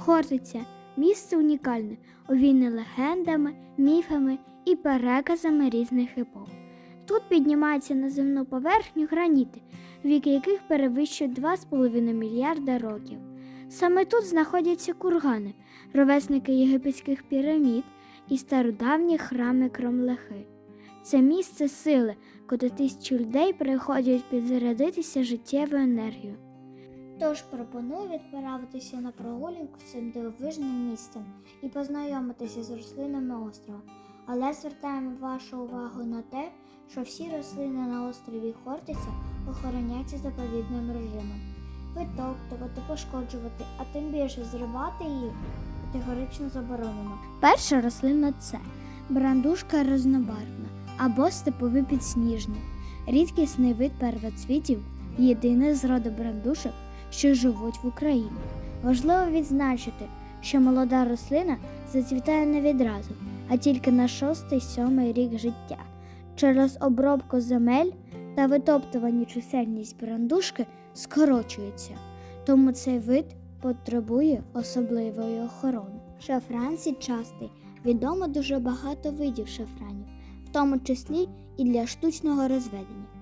Хортиця місце унікальне, овійне легендами, міфами і переказами різних епох. Тут піднімаються на земну поверхню граніти, віки яких перевищують 2,5 мільярда років. Саме тут знаходяться кургани, ровесники єгипетських пірамід і стародавні храми Кромлехи. Це місце сили, куди тисячі людей приходять підзарядитися життєвою енергією. Тож пропоную відправитися на прогулянку цим дивовижним місцем і познайомитися з рослинами острова. Але звертаємо вашу увагу на те, що всі рослини на острові Хортиця охороняються заповідним режимом. Витоптувати, пошкоджувати, а тим більше зривати їх категорично заборонено. Перша рослина це брандушка рознобарвна або степовий підсніжник, рідкісний вид первоцвітів, єдиний з роду брандушок, що живуть в Україні. Важливо відзначити, що молода рослина зацвітає не відразу, а тільки на шостий-сьомий рік життя. Через обробку земель та витоптування чисельність брандушки скорочується, тому цей вид потребує особливої охорони. Шафран січастий відомо дуже багато видів шафранів, в тому числі і для штучного розведення.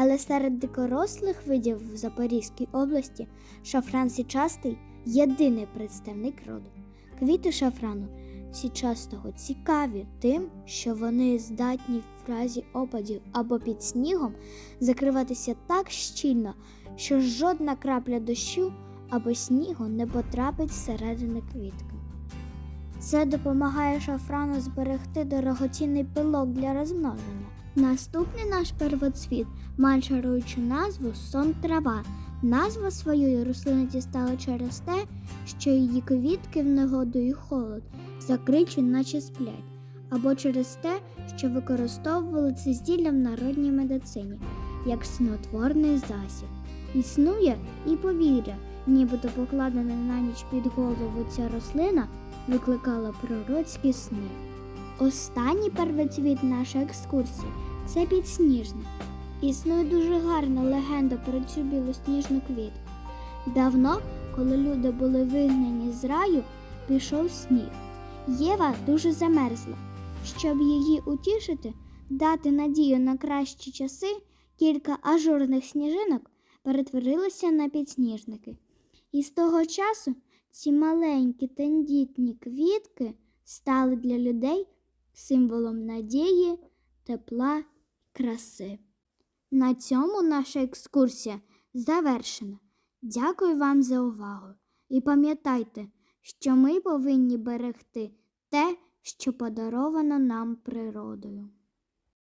Але серед дикорослих видів в Запорізькій області шафран січастий єдиний представник роду. Квіти шафрану січастого цікаві тим, що вони здатні в разі опадів або під снігом закриватися так щільно, що жодна крапля дощу або снігу не потрапить всередину квітки. Це допомагає шафрану зберегти дорогоцінний пилок для розмноження. Наступний наш первоцвіт має чаруючу назву сон трава. Назва своєї рослини дістала через те, що її квітки в негоду і холод закриті, наче сплять, або через те, що використовували це зілля в народній медицині як снотворний засіб. Існує і повір'я, нібито покладена на ніч під голову ця рослина викликала пророцькі сни. Останній первоцвіт нашої екскурсії це підсніжник. Існує дуже гарна легенда про цю білосніжну квітку. Давно, коли люди були вигнані з раю, пішов сніг. Єва дуже замерзла. Щоб її утішити, дати надію на кращі часи, кілька ажурних сніжинок перетворилися на підсніжники. І з того часу ці маленькі тендітні квітки стали для людей символом надії, тепла, краси. На цьому наша екскурсія завершена. Дякую вам за увагу. І пам'ятайте, що ми повинні берегти те, що подаровано нам природою.